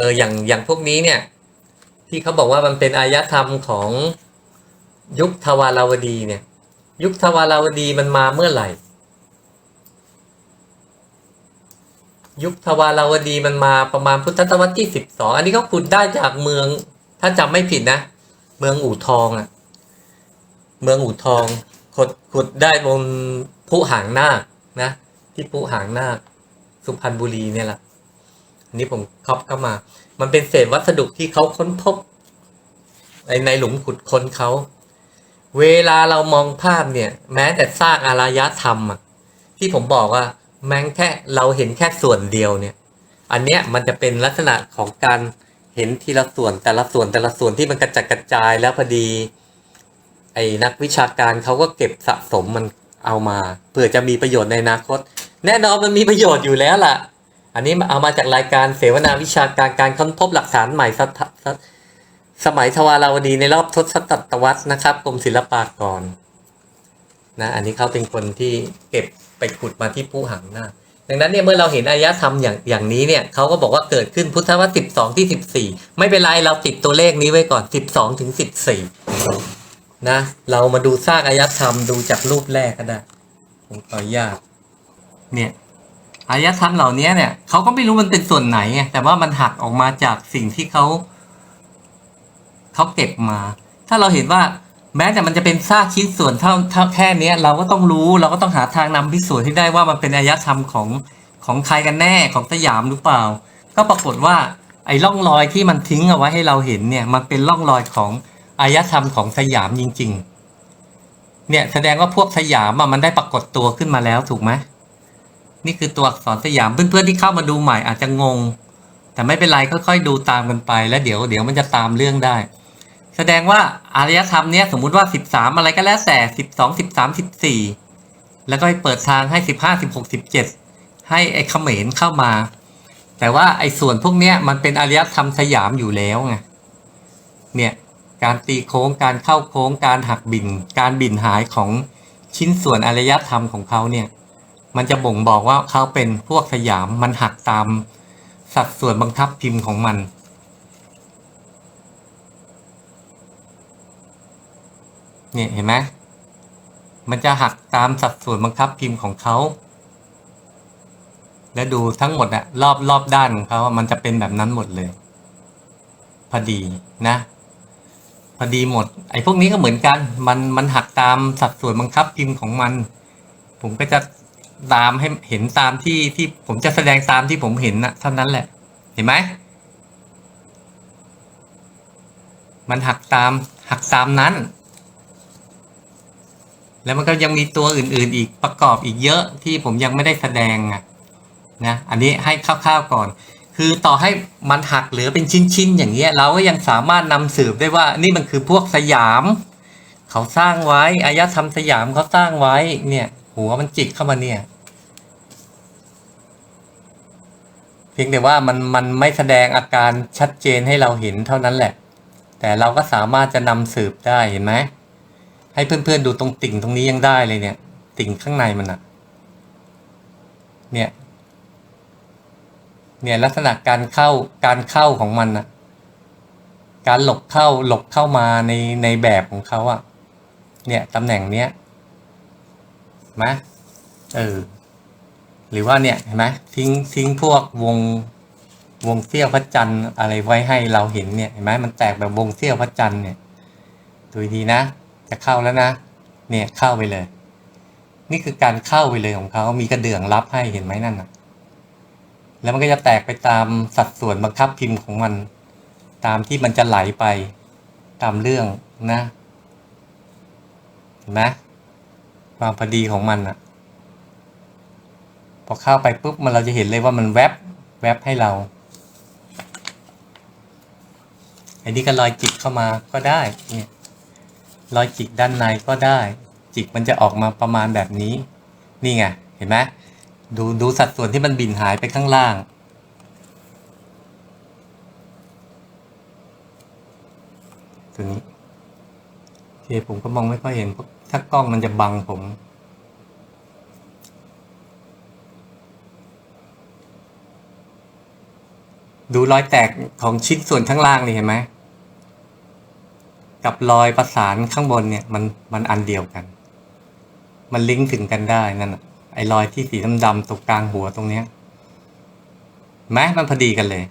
เอออย่างอย่างพวกนี้เนี่ย ที่เขาบอกว่ามันเป็นอายธรรมของยุคทวาราวดีเนี่ย ยุคทวาราวดีมันมาเมื่อไหร่ ยุคทวาราวดีมันมาประมาณพุทธศตวรรษที่สิบสองอันนี้เขาขุดได้จากเมือง ถ้าจำไม่ผิดนะ เมืองอู่ทองอะเมืองอู่ทองขุดขุดได้บนภูหางนาคนะ ที่ภูหางนาคสุพรรณบุรีเนี่ยแหละ นนี้ผมครอบเข้ามา มันเป็นเศษวัสดุที่เขาค้นพบในในหลุมขุดค้นเขา เวลาเรามองภาพเนี่ย แม้แต่ซากอารยธรรมอะที่ผมบอกว่าแม้งแค่เราเห็นแค่ส่วนเดียวเนี่ย อันเนี้ยมันจะเป็นลักษณะของการเห็นทีละส่วนแต่ละส่วนแต่ละส่วนที่มันกระจัดกระจายแล้วพอดี ไอ้นักวิชาการเขาก็เก็บสะสมมันเอามาเพื่อจะมีประโยชน์ในอนาคต แน่นอนมันมีประโยชน์อยู่แล้วล่ะ อันนี้เอามาจากรายการเสวนาวิชาการการค้นพบหลักฐานใหม่สสสมัยทวาราวดีในรอบทศตวรรษนะครับกรมศิลปากรนะอันนี้เขาเป็นคนที่เก็บไปขุดมาที่ผู้หังหน้าดังนั้นเนี่ยเมื่อเราเห็นอารยธรรมอย่างอย่างนี้เนี่ยเขาก็บอกว่าเกิดขึ้นพุทธศตวรรษสิบสองที่สิบสี่ไม่เป็นไรเราติดตัวเลขนี้ไว้ก่อนสิบสองถึงสิบสี่นะเรามาดูซากอารยธรรมดูจากรูปแรกก็ได้ผมขออนุญาตเนี่ย อารยธรรมเหล่านี้เนี่ยเขาก็ไม่รู้มันเป็นส่วนไหนไงแต่ว่ามันหักออกมาจากสิ่งที่เขาเขาเก็บมา ถ้าเราเห็นว่าแม้แต่มันจะเป็นซากชิ้นส่วนเท่าเท่าแค่เนี้ยเราก็ต้องรู้เราก็ต้องหาทางนำพิสูจน์ให้ได้ว่ามันเป็นอารยธรรมของของใครกันแน่ของสยามหรือเปล่า ก็ปรากฏว่าไอ้ร่องรอยที่มันทิ้งเอาไว้ให้เราเห็นเนี่ยมันเป็นร่องรอยของอารยธรรมของสยามจริง ๆ เนี่ยแสดงว่าพวกสยามอะมันได้ปรากฏตัวขึ้นมาแล้วถูกไหม นี่คือตัวอักษรสยามเพื่อนๆที่เข้ามาดูใหม่อาจจะงง แต่ไม่เป็นไรค่อยๆดูตามกันไป แล้วเดี๋ยวเดี๋ยวมันจะตามเรื่องได้ แสดงว่าอารยธรรมเนี้ยสมมุติว่า 13 อะไรก็แล้วแต่ 12 13 14 แล้วก็เปิดทางให้ 15 16 17 ให้ไอ้เขมรเข้ามา แต่ว่าไอ้ส่วนพวกเนี้ยมันเป็นอารยธรรมสยามอยู่แล้วไงเนี่ยการตีโค้งการเข้าโค้งการหักบิน การบินหายของชิ้นส่วนอารยธรรมของเขาเนี่ย มันจะบ่งบอกว่าเขาเป็นพวกสยามมันหักตามสัดส่วนบังคับพิมพ์ของมัน เนี่ยเห็นไหมมันจะหักตามสัดส่วนบังคับพิมพ์ของเขา แล้วดูทั้งหมดอะรอบรอบด้านของเขามันจะเป็นแบบนั้นหมดเลย พอดีนะ พอดีหมด ไอ้พวกนี้ก็เหมือนกัน มันมันหักตามสัดส่วนบังคับพิมพ์ของมัน ผมก็จะ ตามให้เห็นตามที่ที่ผมจะแสดงตามที่ผมเห็นนะเท่านั้นแหละ เห็นไหม มันหักตามหักตามนั้น แล้วมันก็ยังมีตัวอื่น ๆ อีกประกอบอีกเยอะที่ผมยังไม่ได้แสดงนะ อันนี้ให้คร่าวๆก่อน คือต่อให้มันหักเหลือเป็นชิ้น ๆ อย่างเงี้ย เราก็ยังสามารถนำสืบได้ว่านี่มันคือพวกสยามเขาสร้างไว้อารยธรรมสยามเขาสร้างไว้เนี่ย หัวมันจิกเข้ามาเนี่ย พียงแต่ว่ามันมันไม่แสดงอาการชัดเจนให้เราเห็นเท่านั้นแหละ แต่เราก็สามารถจะนำสืบได้เห็นไหมให้เพื่อนๆดูตรงติ่งตรงนี้ยังได้เลยเนี่ย ติ่งข้างในมันอะเนี่ย เนี่ยลักษณะการเข้าการเข้าของมันอะการหลบเข้าหลบเข้ามาในในแบบของเขาอะเนี่ยตำแหน่งเนี้ยเห็นไหมเออ หรือว่าเนี่ยเห็นไหมทิ้งทิ้งพวกวงวงเสี้ยวพระจันทร์อะไรไว้ให้เราเห็นเนี่ยเห็นไหมมันแตกแบบวงเสี้ยวพระจันทร์เนี่ยดูดีนะ จะเข้าแล้วนะ เนี่ยเข้าไปเลย นี่คือการเข้าไปเลยของเขามีกระเดื่องรับให้เห็นไหมนั่นนะแล้วมันก็จะแตกไปตามสัดส่วนบังคับพิมพ์ของมัน ตามที่มันจะไหลไปตามเรื่องนะเห็นไหมความพอดีของมันอะ อเข้าไปปุ๊บมันเราจะเห็นเลยว่ามันแวบแวบให้เราอ้นี่ก็รอยจิกเข้ามาก็ได้เนี่ยรอยจิกด้านในก็ได้ จิกมันจะออกมาประมาณแบบนี้ นี่ไงเห็นไหมดูดูสัดส่วนที่มันบินหายไปข้างล่างตัวนี้โอเคผมก็มองไม่ค่อยเห็นเพราะถ้ากล้องมันจะบังผม ดูรอยแตกของชิ้นส่วนข้างล่างนี่เห็นไหมกับรอยประสานข้างบนเนี่ยมันมันอันเดียวกัน มันลิงก์ถึงกันได้นั่นไอ้รอยที่สีดำๆตรงกลางหัวตรงเนี้ยแม้มันพอดีกันเลย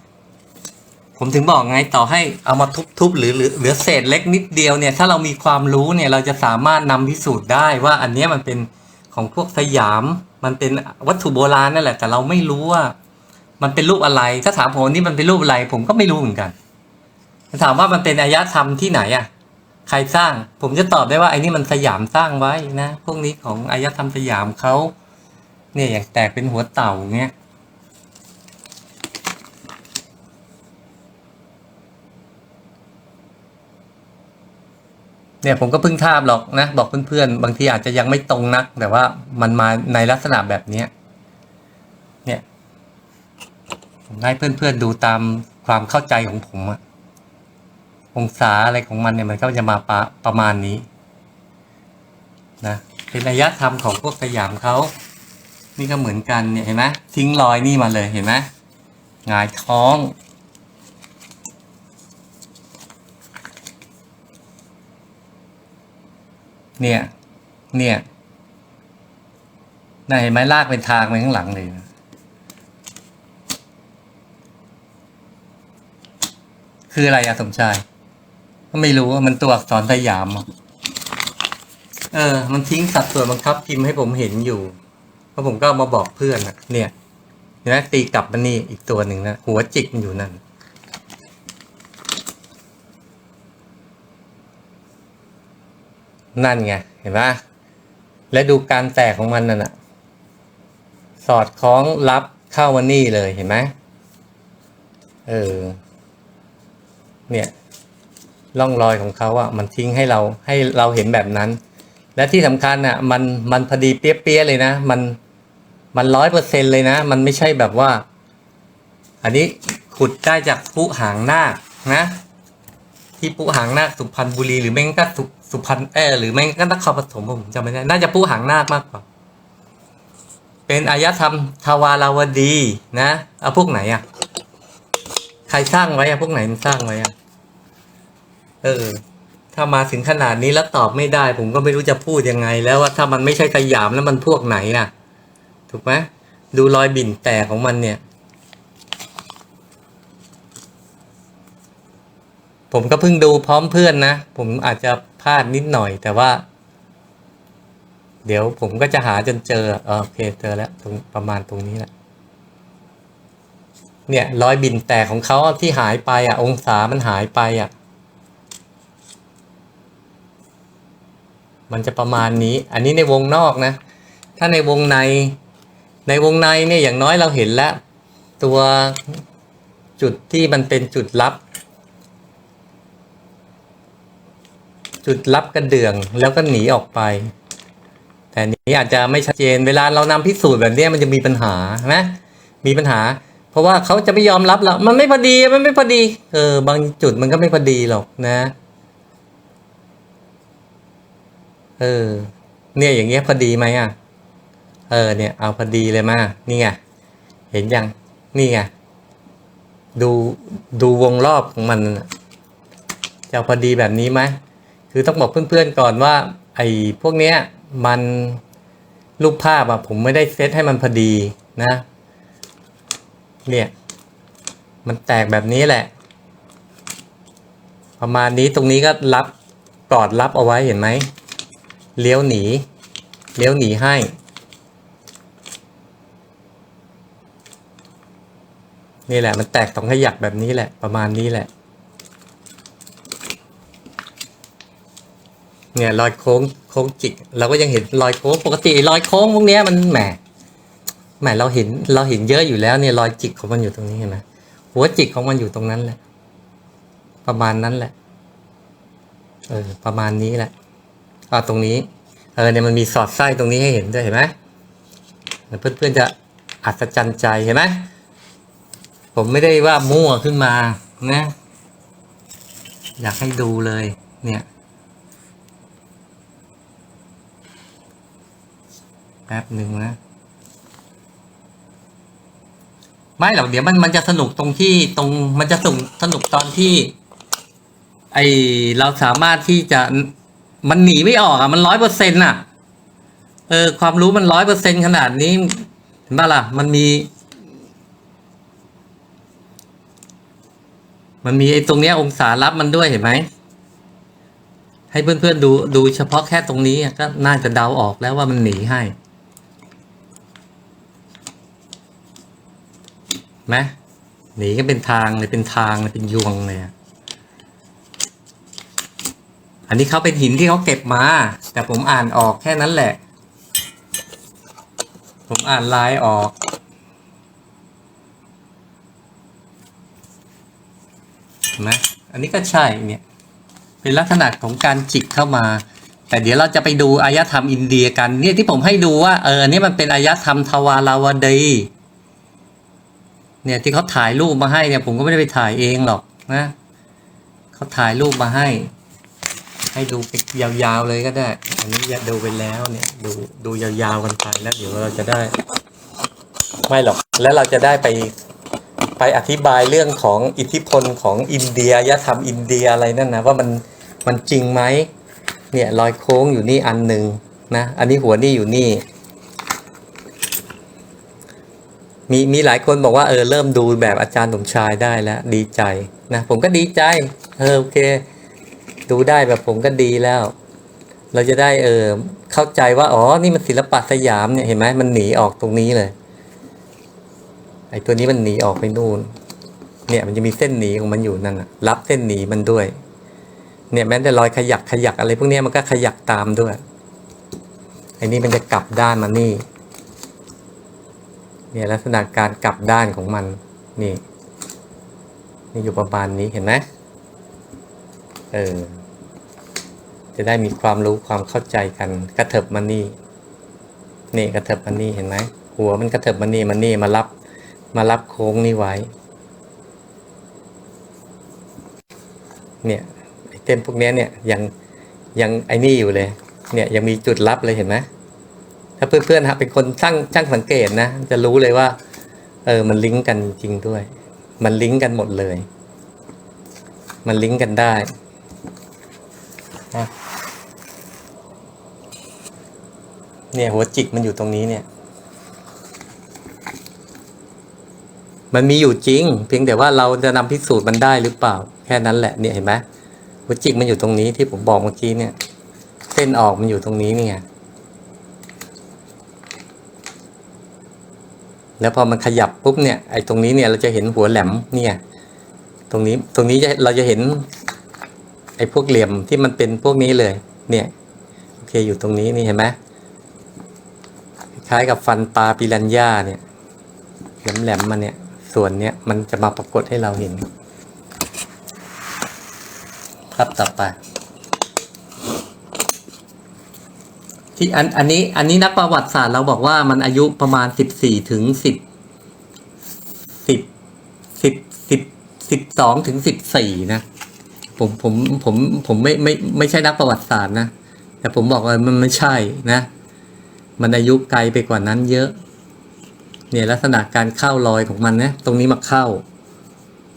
ผมถึงบอกไงต่อให้เอามาทุบๆหรือหรือเหลือเศษเล็กนิดเดียวเนี่ย ถ้าเรามีความรู้เนี่ยเราจะสามารถนำพิสูจน์ได้ว่าอันเนี้ยมันเป็นของพวกสยาม มันเป็นวัตถุโบราณนั่นแหละ แต่เราไม่รู้ว่า มันเป็นรูปอะไร ถ้าถามผมนี่มันเป็นรูปอะไร ผมก็ไม่รู้เหมือนกันถามว่ามันเป็นอารยธรรมที่ไหนอะ ใครสร้าง ผมจะตอบได้ว่าไอ้นี่มันสยามสร้างไว้นะ พวกนี้ของอารยธรรมสยามเขาเนี่ยอย่างแตกเป็นหัวเต่าเงี้ยเนี่ยผมก็เพิ่งทราบหรอกนะ บอกเพื่อนๆ บางทีอาจจะยังไม่ตรงนัก แต่ว่ามันมาในลักษณะแบบเนี้ย ผมให้เพื่อนๆดูตามความเข้าใจของผมอะองศาอะไรของมันเนี่ยมันก็จะมาประประมาณนี้นะเป็นระยะธรรมของพวกสยามเขานี่ก็เหมือนกันเนี่ยเห็นไหมทิ้งรอยนี่มาเลยเห็นไหมงายท้องเนี่ย เนี่ยน่าเห็นไหมลากเป็นทางไปข้างหลังเลยนะ คืออะไรอะสมชาย ก็ไม่รู้ว่ามันตัวอักษรสยามเออ มันทิ้งสัดส่วนบังคับพิมพ์ให้ผมเห็นอยู่เพราะผมก็มาบอกเพื่อนอะเนี่ยเห็นไหมตีกลับมานี่อีกตัวหนึ่งนะหัวจิกมันอยู่นั่นนั่นไงเห็นปะและดูการแตกของมันนั่นน่ะสอดคล้องรับเข้ามานี่เลยเห็นไหมเออ เนี่ยร่องรอยของเขาอะมันทิ้งให้เราให้เราเห็นแบบนั้น และที่สำคัญอะมันมันพอดีเปี้ยๆเลยนะ มันมันร้อยเปอร์เซ็นเลยนะ มันไม่ใช่แบบว่า อันนี้ขุดได้จากผู้หางนาคนะ ที่ปุหางนาคสุพรรณบุรีหรือไม่งก็สุสุพรรณเออหรือไม่งั้นก็นครปฐมผมจำไม่ได้น่าจะปุหางนาคมากกว่าเป็นอายธรรมทวาราวดีนะเอาพวกไหนอะ ใครสร้างไว้อะพวกไหนมันสร้างไว้อะ เออ ถ้ามาถึงขนาดนี้แล้วตอบไม่ได้ ผมก็ไม่รู้จะพูดยังไง แล้วว่าถ้ามันไม่ใช่สยามแล้วมันพวกไหนน่ะ ถูกไหมดูรอยบิ่นแตกของมันเนี่ย ผมก็เพิ่งดูพร้อมเพื่อนนะ ผมอาจจะพลาดนิดหน่อยแต่ว่า เดี๋ยวผมก็จะหาจนเจอเออโอเคเจอแล้วตรงประมาณตรงนี้แหละเนี่ยรอยบินแตกของเขาที่หายไปอะ องศามันหายไปอะ มันจะประมาณนี้ อันนี้ในวงนอกนะ ถ้าในวงใน ในวงในเนี่ยอย่างน้อยเราเห็นแล้ว ตัวจุดที่มันเป็นจุดลับ จุดลับกระเดื่องแล้วก็หนีออกไป แต่นี้อาจจะไม่ชัดเจนเวลาเรานำพิสูจน์แบบนี้มันจะมีปัญหานะมีปัญหา เพราะว่าเขาจะไม่ยอมรับเรามันไม่พอดีมันไม่พอดีเออบางจุดมันก็ไม่พอดีหรอกนะ เออ เนี่ยอย่างเงี้ยพอดีไหมอะ เออ เนี่ย เอาพอดีเลยมานี่ไง เห็นยัง นี่ไง ดูดูวงรอบของมันจะเอาพอดีแบบนี้ไหม คือต้องบอกเพื่อนๆก่อนว่า ไอ้พวกเนี้ยมันรูปภาพอะผมไม่ได้เซตให้มันพอดีนะ เนี่ย มันแตกแบบนี้แหละ ประมาณนี้ตรงนี้ก็รับกอดรับเอาไว้เห็นไหม เลี้ยวหนี เลี้ยวหนีให้ นี่แหละมันแตกสองขยักแบบนี้แหละประมาณนี้แหละ เนี่ยรอยโค้งโค้งจิก เราก็ยังเห็นรอยโค้งปกติรอยโค้งพวกเนี้ยมันแหมแหมเราเห็นเราเห็นเยอะอยู่แล้วเนี่ยรอยจิกของมันอยู่ตรงนี้เห็นไหมหัวจิกของมันอยู่ตรงนั้นแหละ ประมาณนั้นแหละเออประมาณนี้แหละ อ่าตรงนี้เออเนี่ยมันมีสอดไส้ตรงนี้ให้เห็นด้วยเห็นไหมเพื่อนๆจะอัศจรรย์ใจเห็นไหมผมไม่ได้ว่ามั่วขึ้นมานะ อยากให้ดูเลย เนี่ยแป๊บหนึ่งนะไม่หรอกเดี๋ยวมันมันจะสนุกตรงที่ตรงมันจะสนุกสนุกตอนที่ ไอเราสามารถที่จะ มันหนีไม่ออกอะ มันร้อยเปอร์เซ็นต์อะ เออ ความรู้มันร้อยเปอร์เซ็นขนาดนี้เห็นปะล่ะ มันมี มันมีไอ้ตรงเนี้ย องศารับมันด้วยเห็นไหม ให้เพื่อนๆดูดูเฉพาะแค่ตรงนี้ก็น่าจะเดาออกแล้วว่ามันหนีให้ไหมหนีก็เป็นทางเลยเป็นทางเลยเป็นยวงเลยอะ อันนี้เขาเป็นหินที่เขาเก็บมา แต่ผมอ่านออกแค่นั้นแหละ ผมอ่านลายออกนไหมอันนี้ก็ใช่เนี่ย เป็นลักษณะของการจิกเข้ามา แต่เดี๋ยวเราจะไปดูอารยธรรมอินเดียกัน เนี่ยที่ผมให้ดูว่า เออ นี่มันเป็นอารยธรรมทวาราวดีเนี่ยที่เขาถ่ายรูปมาให้เนี่ยผมก็ไม่ได้ไปถ่ายเองหรอกนะเขาถ่ายรูปมาให้ ให้ดูไปยาวๆเลยก็ได้ อันนี้จะดูไปแล้วเนี่ย ดูดูยาวๆกันไปแล้วเดี๋ยวเราจะได้ ไม่หรอก แล้วเราจะได้ไปไปอธิบายเรื่องของอิทธิพลของอินเดียยธรรมอินเดียอะไรนั่นนะว่ามันมันจริงไหมเนี่ยรอยโค้งอยู่นี่อันหนึ่งนะอันนี้หัวนี่อยู่นี่ มีมีหลายคนบอกว่าเออเริ่มดูแบบอาจารย์สมชายได้แล้วดีใจนะผมก็ดีใจเออโอเค ดูได้แบบผมก็ดีแล้ว เราจะได้เออเข้าใจว่า อ๋อ นี่มันศิลปะสยามเนี่ยเห็นไหมมันหนีออกตรงนี้เลย ไอ้ตัวนี้มันหนีออกไปนู่น เนี่ยมันจะมีเส้นหนีของมันอยู่นั่นน่ะรับเส้นหนีมันด้วย เนี่ยแม้แต่รอยขยักขยักอะไรพวกนี้มันก็ขยักตามด้วยไอ้นี่มันจะกลับด้านมานี่ เนี่ยลักษณะการกลับด้านของมัน นี่ นี่อยู่ประมาณนี้เห็นไหมเออ จะได้มีความรู้ความเข้าใจกันกระเถิบมานี่นี่กระเถิบมานี่เห็นไหมหัวมันกระเถิบมานี่มานี่มารับมารับโค้งนี่ไว้ เนี่ยไอเต้นพวกนี้เนี่ยยังยังไอ้นี่อยู่เลย เนี่ยยังมีจุดลับเลยเห็นไหมถ้าเพื่อนๆฮะเป็นคนช่างช่างสังเกตนะ จะรู้เลยว่า เออมันลิงก์กันจริงด้วย มันลิงก์กันหมดเลย มันลิงก์กันได้นะ เนี่ยหัวจิกมันอยู่ตรงนี้เนี่ย มันมีอยู่จริง เพียงแต่ว่าเราจะนำพิสูจน์มันได้หรือเปล่า แค่นั้นแหละเนี่ยเห็นไหมหัวจิกมันอยู่ตรงนี้ที่ผมบอกเมื่อกี้เนี่ย เส้นออกมันอยู่ตรงนี้นี่ไงแล้วพอมันขยับปุ๊บเนี่ยไอ้ตรงนี้เนี่ยเราจะเห็นหัวแหลมเนี่ย ตรงนี้ตรงนี้จะเราจะเห็น ไอ้พวกเหลี่ยมที่มันเป็นพวกนี้เลย เนี่ยโอเคอยู่ตรงนี้นี่เห็นไหม คล้ายกับฟันปลาปิรันย่าเนี่ยแหลมๆมาเนี่ย ส่วนเนี้ยมันจะมาปรากฏให้เราเห็น ครับต่อไป ที่อันอันนี้อันนี้นักประวัติศาสตร์เราบอกว่ามันอายุประมาณสิบสี่ถึงสิบสิบสิบสิบสิบสองถึงสิบสี่นะผมผมผมผมไม่ไม่ไม่ใช่นักประวัติศาสตร์นะ แต่ผมบอกว่ามันไม่ใช่นะ มันอายุไกลไปกว่านั้นเยอะ เนี่ยลักษณะการเข้ารอยของมันนะตรงนี้มาเข้า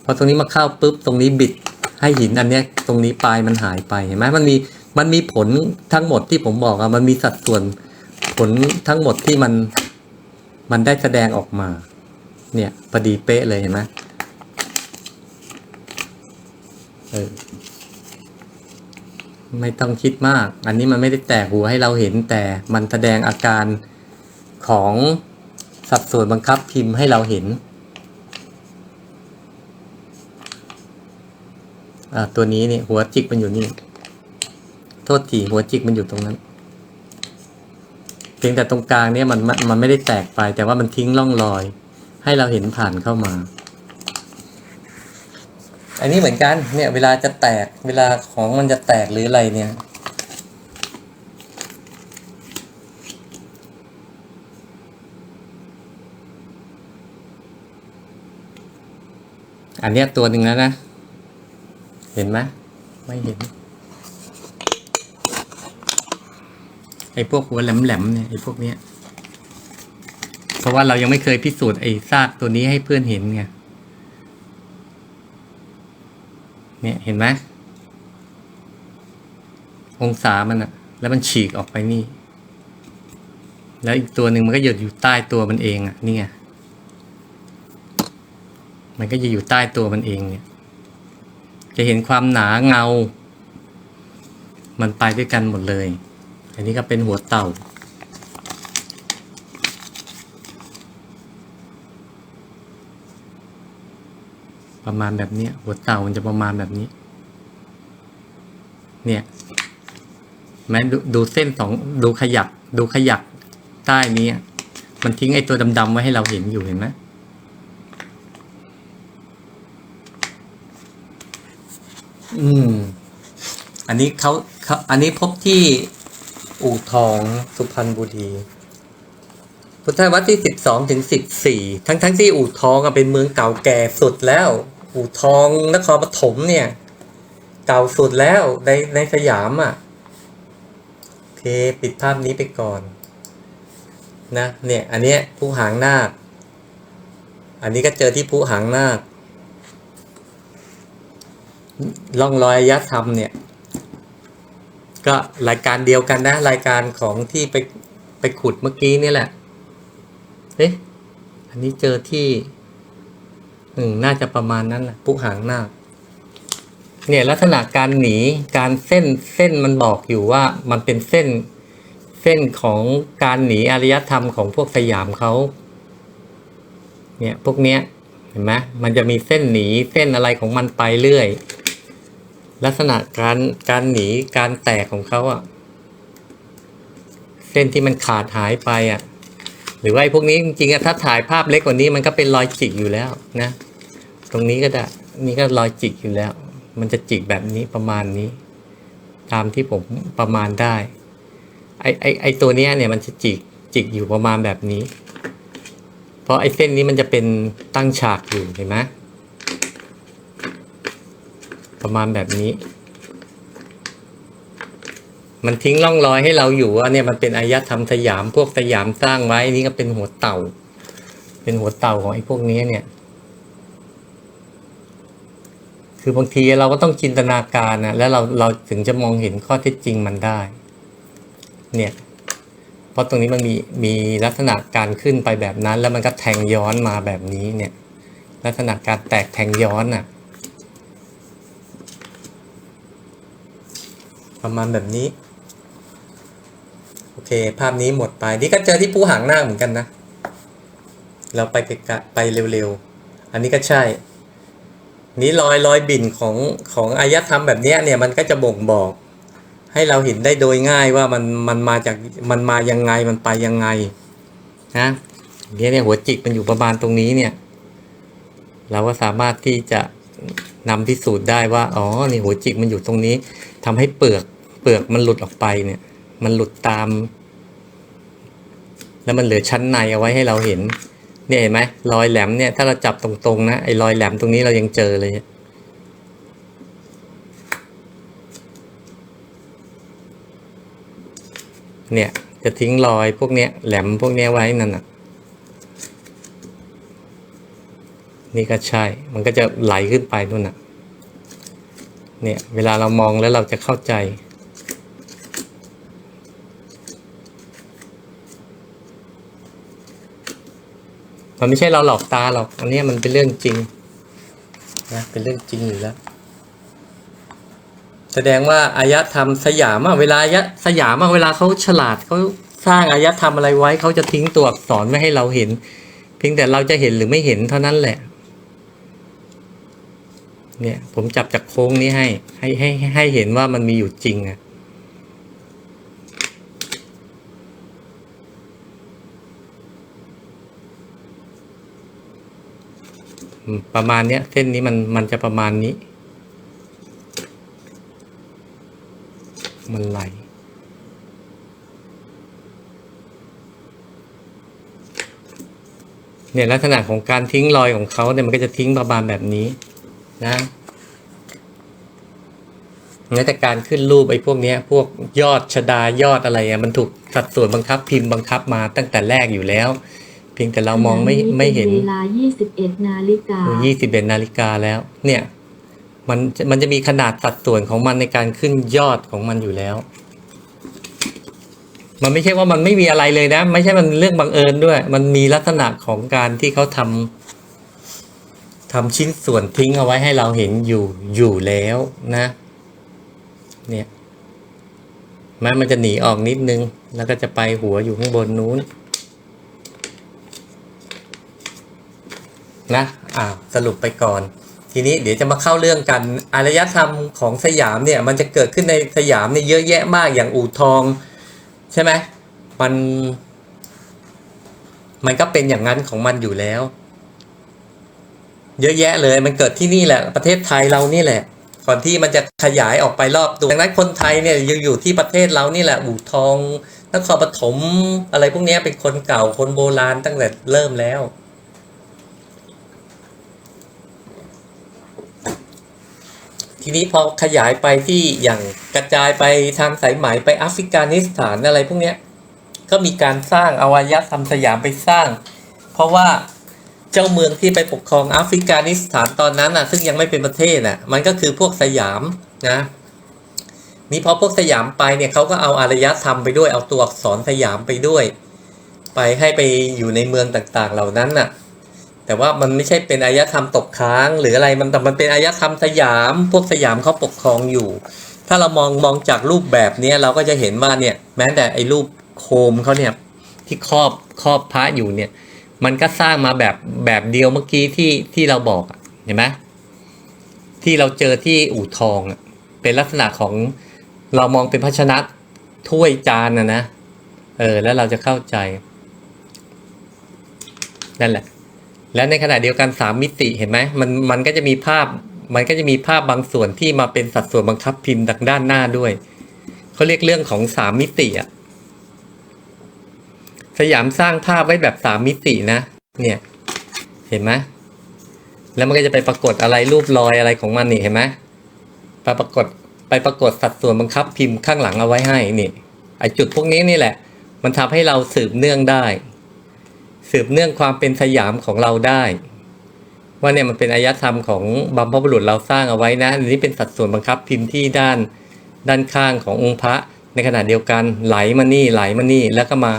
พอตรงนี้มาเข้าปุ๊บตรงนี้บิดให้หินอันเนี้ยตรงนี้ปลายมันหายไปเห็นไหมมันมีมันมีผลทั้งหมดที่ผมบอกอะมันมีสัดส่วนผลทั้งหมดที่มันมันได้แสดงออกมา เนี่ยพอดีเป๊ะเลยเห็นไหมเออ ไม่ต้องคิดมาก อันนี้มันไม่ได้แตกหัวให้เราเห็นแต่มันแสดงอาการของสัดส่วนบังคับพิมพ์ให้เราเห็น ตัวนี้นี่หัวจิกมันอยู่นี่ โทษทีหัวจิกมันอยู่ตรงนั้น เพียงแต่ตรงกลางเนี่ยมันมันไม่ได้แตกไป แต่ว่ามันทิ้งร่องรอย ให้เราเห็นผ่านเข้ามา อันนี้เหมือนกันเนี่ยเวลาจะแตกเวลาของมันจะแตกหรืออะไรเนี่ย อันนี้ตัวหนึ่งแล้วนะ เห็นไหมไม่เห็นไอ้พวกหัวแหลมๆเนี่ยไอ้พวกเนี้ยเพราะว่าเรายังไม่เคยพิสูจน์ไอ้ซากตัวนี้ให้เพื่อนเห็นไง เนี่ยเห็นไหมองศามันอะแล้วมันฉีกออกไปนี่ แล้วอีกตัวหนึ่งมันก็หยดอยู่ใต้ตัวมันเองอะนี่ไงมันก็จะอยู่ใต้ตัวมันเองเนี่ย จะเห็นความหนาเงา มันไปด้วยกันหมดเลย อันนี้ก็เป็นหัวเต่า ประมาณแบบนี้หัวเต่ามันจะประมาณแบบนี้ เนี่ยแม้ดูดูเส้นสองดูขยัก ดูขยักใต้นี้ มันทิ้งไอ้ตัวดำๆไว้ให้เราเห็นอยู่เห็นไหมอืม อันนี้เขาเขาอันนี้พบที่อู่ทองสุพรรณบุรี พุทธศตวรรที่สิบสองถึงสิบสี่ทั้งทั้งที่อู่ทองเป็นเมืองเก่าแก่สุดแล้ว อู่ทองนครปฐมเนี่ย เก่าสุดแล้วในในสยามอะโอเคปิดภาพนี้ไปก่อน นะเนี่ยอันเนี้ยผู้หางนาคอันนี้ก็เจอที่ผู้หางนาคล่องรอยอายธรรมเนี่ย ก็รายการเดียวกันนะ รายการของที่ไปไปขุดเมื่อกี้นี่แหละ เอ๊ะ อันนี้เจอที่ อืมน่าจะประมาณนั้นแหละผู้หางนาคเนี่ยลักษณะการหนีการเส้นเส้นมันบอกอยู่ว่ามันเป็นเส้นเส้นของการหนีอารยธรรมของพวกสยามเขาเนี่ยพวกเนี้ยเห็นไหมมันจะมีเส้นหนีเส้นอะไรของมันไปเรื่อย ลักษณะการการหนีการแตกของเขาอะเส้นที่มันขาดหายไปอะ หรือว่าไอ้พวกนี้จริงๆถ้าถ่ายภาพเล็กกว่านี้มันก็เป็นรอยจิกอยู่แล้วนะ ตรงนี้ก็ได้นี่ก็รอยจิกอยู่แล้ว มันจะจิกแบบนี้ประมาณนี้ ตามที่ผมประมาณได้ไอไอไอตัวเนี้ยเนี่ยมันจะจิกจิกอยู่ประมาณแบบนี้ เพราะไอเส้นนี้มันจะเป็นตั้งฉากอยู่เห็นไหมประมาณแบบนี้ มันทิ้งร่องรอยให้เราอยู่ว่าเนี่ยมันเป็นอารยธรรมสยามพวกสยามสร้างไว้นี่ก็เป็นหัวเต่า เป็นหัวเต่าของไอ้พวกนี้เนี่ย คือบางทีเราก็ต้องจินตนาการนะแล้วเราเราถึงจะมองเห็นข้อเท็จจริงมันได้ เนี่ย เพราะตรงนี้มันมีมีลักษณะการขึ้นไปแบบนั้น แล้วมันก็แทงย้อนมาแบบนี้เนี่ย ลักษณะการแตกแทงย้อนน่ะประมาณแบบนี้ โอเค ภาพนี้หมดไป นี่ก็เจอที่ปูหางหน้าเหมือนกันนะ เราไปไกลๆไปเร็วๆ อันนี้ก็ใช่ นี้รอยรอยบิ่นของของอายธรรมแบบนี้เนี่ยมันก็จะบ่งบอก ให้เราเห็นได้โดยง่ายว่ามันมันมาจากมันมายังไงมันไปยังไงนะเนี่ยเนี่ยหัวจิกมันอยู่ประมาณตรงนี้เนี่ย เราก็สามารถที่จะนำพิสูจน์ได้ว่า อ๋อ นี่หัวจิกมันอยู่ตรงนี้ทำให้เปลือกเปลือกมันหลุดออกไปเนี่ย มันหลุดตาม แล้วมันเหลือชั้นในเอาไว้ให้เราเห็น เนี่ยเห็นไหมรอยแหลมเนี่ยถ้าเราจับตรงๆนะไอ้รอยแหลมตรงนี้เรายังเจอเลยเนี่ยจะทิ้งรอยพวกเนี้ยแหลมพวกเนี้ยไว้นั่นน่ะ นี่ก็ใช่ มันก็จะไหลขึ้นไปนู่นน่ะ เนี่ยเวลาเรามองแล้วเราจะเข้าใจ มันไม่ใช่เราหลอกตาหรอก อันนี้มันเป็นเรื่องจริงนะเป็นเรื่องจริงอยู่แล้ว แสดงว่าอารยธรรมสยามะเวลาอารยสยามะเวลาเขาฉลาดเขาสร้างอารยธรรมอะไรไว้เขาจะทิ้งตัวอักษรไว้ให้เราเห็น เพียงแต่เราจะเห็นหรือไม่เห็นเท่านั้นแหละ เนี่ย ผมจับจากโค้งนี้ให้ ให้ให้ให้เห็นว่ามันมีอยู่จริงอะ ประมาณเนี้ยเส้นนี้มันมันจะประมาณนี้ มันไหลเนี่ยลักษณะของการทิ้งรอยของเขาเนี่ยมันก็จะทิ้งประมาณแบบนี้นะแม้แต่การขึ้นรูปไอ้พวกเนี้ย พวกยอดชดายอดอะไรอะมันถูกสัดส่วนบังคับพิมพ์บังคับมาตั้งแต่แรกอยู่แล้ว เพียงแต่เรามองไม่ไม่เห็นเวลา 21 นาฬิกายี่สิบเอ็ดนาฬิกาแล้ว เนี่ย มันจะมันจะมีขนาดสัดส่วนของมันในการขึ้นยอดของมันอยู่แล้ว มันไม่ใช่ว่ามันไม่มีอะไรเลยนะ ไม่ใช่มันเรื่องบังเอิญด้วย มันมีลักษณะของการที่เขาทำทำชิ้นส่วนทิ้งเอาไว้ให้เราเห็นอยู่อยู่แล้วนะ เนี่ยแม้มันจะหนีออกนิดนึง แล้วก็จะไปหัวอยู่ข้างบนนู้น นะอ่าสรุปไปก่อน ทีนี้เดี๋ยวจะมาเข้าเรื่องกันอารยธรรมของสยามเนี่ยมันจะเกิดขึ้นในสยามเนี่ยเยอะแยะมากอย่างอู่ทอง ใช่ไหมมัน มันก็เป็นอย่างนั้นของมันอยู่แล้ว เยอะแยะเลยมันเกิดที่นี่แหละ ประเทศไทยเรานี่แหละ ก่อนที่มันจะขยายออกไปรอบตัวดังนั้นคนไทยเนี่ยยู่อยู่ที่ประเทศเรานี่แหละอู่ทองนครปฐมอะไรพวกนี้เป็นคนเก่าคนโบราณตั้งแต่เริ่มแล้ว ทีนี้พอขยายไปที่อย่างกระจายไปทางสายไหมไปแอฟริกานิสถานอะไรพวกเนี้ยก็มีการสร้างอวัยธรรมสยามไปสร้าง เพราะว่าเจ้าเมืองที่ไปปกครองแอฟริกานิสถานตอนนั้นน่ะ ซึ่งยังไม่เป็นประเทศน่ะมันก็คือพวกสยามนะนี่พอพวกสยามไปเนี่ยเขาก็เอาอารยธรรมไปด้วยเอาตัวอักษรสยามไปด้วย ไปให้ไปอยู่ในเมืองต่างๆเหล่านั้นน่ะ แต่ว่ามันไม่ใช่เป็นอารยธรรมตกค้าง หรืออะไรมันแต่มันเป็นอารยธรรมสยาม พวกสยามเขาปกครองอยู่ ถ้าเรามองมองจากรูปแบบเนี้ยเราก็จะเห็นว่าเนี่ยแม้แต่ไอ้รูปโคมเขาเนี่ยที่ครอบครอบพระอยู่เนี่ย มันก็สร้างมาแบบแบบเดียวเมื่อกี้ที่ที่เราบอกเห็นไหมที่เราเจอที่อู่ทองเป็นลักษณะของเรามองเป็นภาชนะถ้วยจานนะนะเออแล้วเราจะเข้าใจนั่นแหละ แล้วในขณะเดียวกันสามมิติเห็นไหมมันมันก็จะมีภาพ มันก็จะมีภาพบางส่วนที่มาเป็นสัดส่วนบังคับพิมพ์ดักด้านหน้าด้วยเขาเรียกเรื่องของสามมิติอะสยามสร้างภาพไว้แบบสามมิตินะ เนี่ย เห็นไหมแล้วมันก็จะไปปรากฏอะไรรูปรอยอะไรของมันนี่เห็นไหมไปปรากฏไปปรากฏสัดส่วนบังคับพิมพ์ข้างหลังเอาไว้ให้นี่ไอจุดพวกนี้นี่แหละ มันทำให้เราสืบเนื่องได้ สืบเนื่องความเป็นสยามของเราได้ ว่าเนี่ยมันเป็นอายธรรมของบัมพบุรุษเราสร้างเอาไว้นะอันนี้เป็นสัดส่วนบังคับพิมพ์ที่ด้านด้านข้างขององค์พระในขณะเดียวกันไหลมานี่ไหลมานี่ แล้วก็มา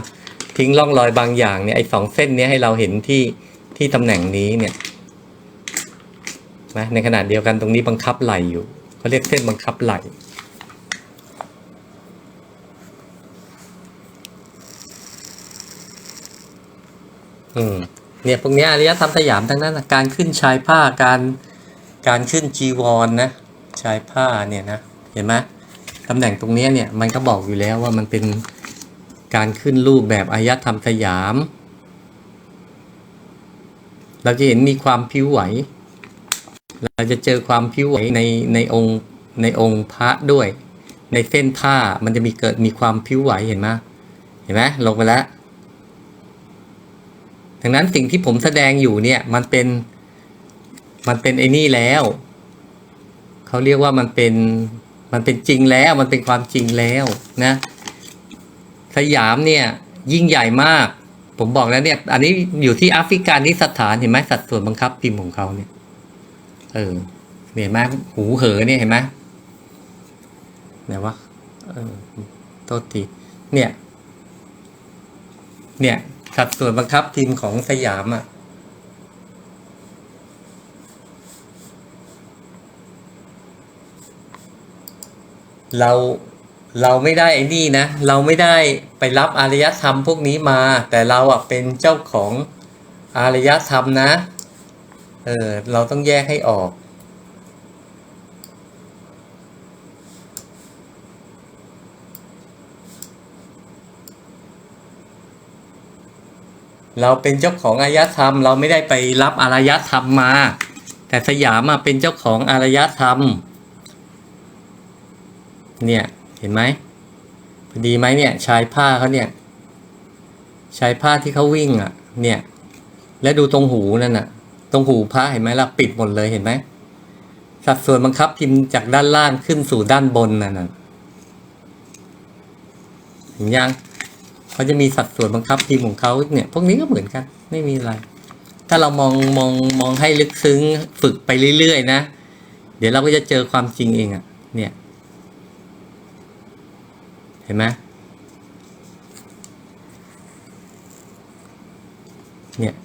ทิ้งร่องรอยบางอย่างเนี่ยไอ้สองเส้นนี้ให้เราเห็นที่ที่ตำแหน่งนี้เนี่ยนะในขณะเดียวกันตรงนี้บังคับไหลอยู่เขาเรียกเส้นบังคับไหล อืมเนี่ยพวกนี้อารยธรรมสยามทั้งนั้นนะการขึ้นชายผ้าการการขึ้นจีวรนนะชายผ้าเนี่ยนะเห็นไหมตำแหน่งตรงนี้เนี่ยมันก็บอกอยู่แล้วว่ามันเป็นการขึ้นรูปแบบอารยธรรมสยาม เราจะเห็นมีความพิ้วไหว เราจะเจอความพิ้วไหวในในองค์ในองค์พระด้วย ในเส้นผ้ามันจะมีเกิดมีความพิ้วไหวเห็นไหมเห็นไหมลงไปแล้ว ดังนั้นสิ่งที่ผมแสดงอยู่เนี่ยมันเป็นมันเป็นไอ้นี่แล้ว เขาเรียกว่ามันเป็นมันเป็นจริงแล้วมันเป็นความจริงแล้วนะสยามเนี่ยยิ่งใหญ่มาก ผมบอกแล้วเนี่ย อันนี้อยู่ที่แอฟริกานิสถานเห็นไหมสัดส่วนบังคับพิมพ์ของเขาเนี่ย เออเห็นไหมหูเหอเนี่ยเห็นไหมไหนวะเออโทษทีเนี่ย เนี่ย สัดส่วนบังคับทีมของสยามอะ่ะเราเราไม่ได้ไอ้นี่นะ เราไม่ได้ไปรับอารยธรรมพวกนี้มา แต่เราอะเป็นเจ้าของอารยธรรมนะ เออ เราต้องแยกให้ออก เราเป็นเจ้าของอารยธรรม เราไม่ได้ไปรับอารยธรรมมา แต่สยามมาเป็นเจ้าของอารยธรรม เนี่ยเห็นไหมพอดีไหมเนี่ยชายผ้าเขาเนี่ยชายผ้าที่เขาวิ่งอะ เนี่ย และดูตรงหูนั่นน่ะ ตรงหูพระเห็นไหมล่ะปิดหมดเลยเห็นไหมสัดส่วนบังคับพิมพ์จากด้านล่างขึ้นสู่ด้านบนนั่นน่ะเห็นยัง เขาจะมีสัดส่วนบังคับพิมของเขาเนี่ย พวกนี้ก็เหมือนกัน ไม่มีอะไร ถ้าเรามองมองมองให้ลึกซึ้งฝึกไปเรื่อยๆนะ เดี๋ยวเราก็จะเจอความจริงเองอะ่ะ เนี่ย เห็นไหมเนี่ย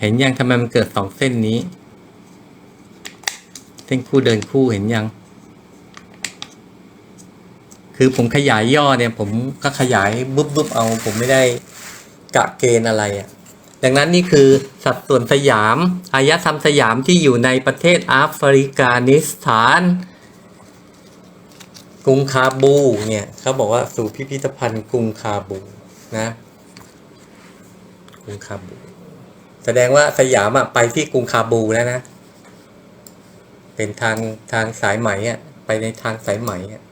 เห็นยังทำไมมันเกิดสองเส้นนี้ เส้นคู่เดินคู่เห็นยัง คือผมขยายย่อเนี่ย ผมก็ขยายบุ๊บบุ๊บเอา ผมไม่ได้กะเกณฑ์อะไรอะ่ะดังนั้นนี่คือสัดส่วนสยามอารยธรรมสยามที่อยู่ในประเทศแอฟริกานิสถาน กรุงคาบูเนี่ยเขาบอกว่าสู่พิพิธภัณฑ์กรุงคาบูนะกรุงคาบู แสดงว่าสยามอะไปที่กรุงคาบูแล้วนะ เป็นทางทางสายไหมอะไปในทางสายไหมอะ